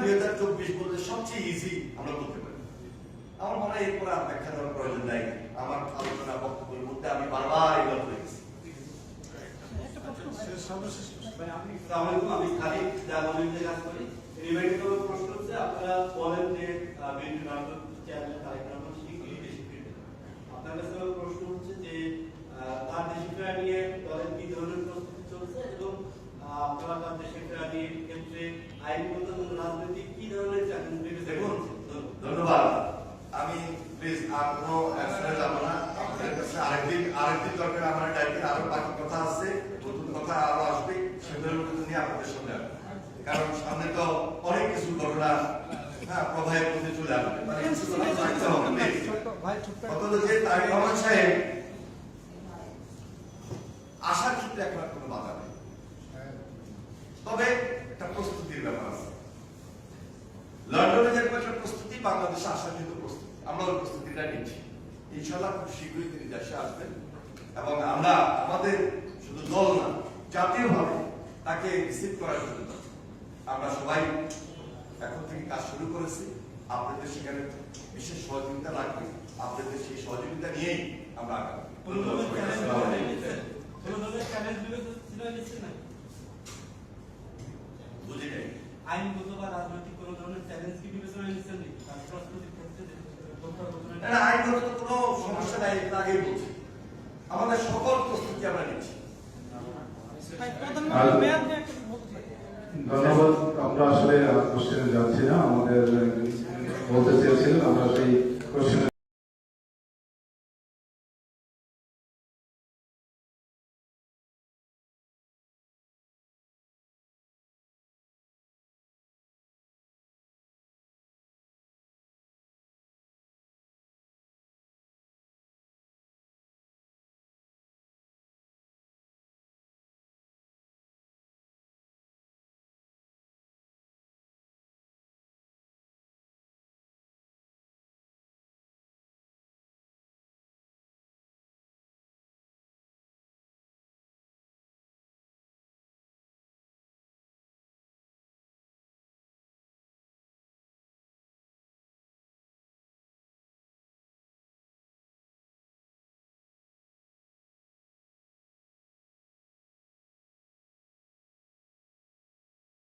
দুই হাজার চব্বিশ বলতে সবচেয়ে ইজি আমরা বলতে পারি। আমার মনে হয় এরপরে আর ব্যাখ্যা দেওয়ার প্রয়োজন নাই। আমার আলোচনা বক্তব্যের মধ্যে আমি বারবার এগুলো করেছি আমি খালিদ, যা কাজ করি। রিমাইন্ড প্রশ্ন হচ্ছে, আপনারা বলেন যে বিএনপি চেয়ারম্যান তারেক রহমান শীঘ্রই দেশে আপনার কাছে প্রশ্ন হচ্ছে যে আহ, তার দেশে ফেরা নিয়ে দলের কি ধরনের প্রস্তুতি চলছে এবং দেশে নিয়ে ক্ষেত্রে আইনগত কি ধরনের ধন্যবাদ। আমি প্লিজ আর কোনো না। আপনাদের কাছে আরেকদিন আরেকদিন দরকার, আমার আরও বাকি কথা আছে, নতুন কথা আরও আসবে, সেগুলোর মধ্যে নিয়ে আপনাদের আসবে। কারণ সামনে তো অনেক কিছু ঘটনা হ্যাঁ মধ্যে আসবে। মানে আসার ক্ষেত্রে এখন কোনো বাধা তবে একটা প্রস্তুতির ব্যাপার আছে। লন্ডনে যেরকম একটা প্রস্তুতি বাংলাদেশে আসার কিন্তু প্রস্তুতি আমরা ওই প্রস্তুতিটা নিচ্ছি। ইনশাল্লাহ খুব শীঘ্রই তিনি দেশে আসবেন এবং আমরা আমাদের শুধু দল না জাতীয়ভাবে তাকে রিসিভ করার জন্য আমরা সবাই এখন থেকে কাজ শুরু করেছি। আপনাদের সেখানে বিশেষ সহযোগিতা লাগবে। আপনাদের সেই সহযোগিতা নিয়েই আমরা আগাবো কোনো ধরনের চ্যালেঞ্জ আসসালামু আলাইকুম। নিচ্ছেন? কোনো ধরনের চ্যালেঞ্জ বিবেচনা নিচ্ছেন না বুঝি নাই আইনগত বা রাজনৈতিক কোনো ধরনের চ্যালেঞ্জ কি বিবেচনা নিচ্ছেন নাকি? তার প্রস্তুতি করতে আইনগত তো কোনো সমস্যা নাই এটা আগেই বলছি। আমাদের সকল প্রস্তুতি আমরা নিচ্ছি। ধন্যবাদ আমরা আসলে কোশ্চেনে যাচ্ছি না আমাদের বলতে চেয়েছিলেন আমরা সেই কোশ্চেনে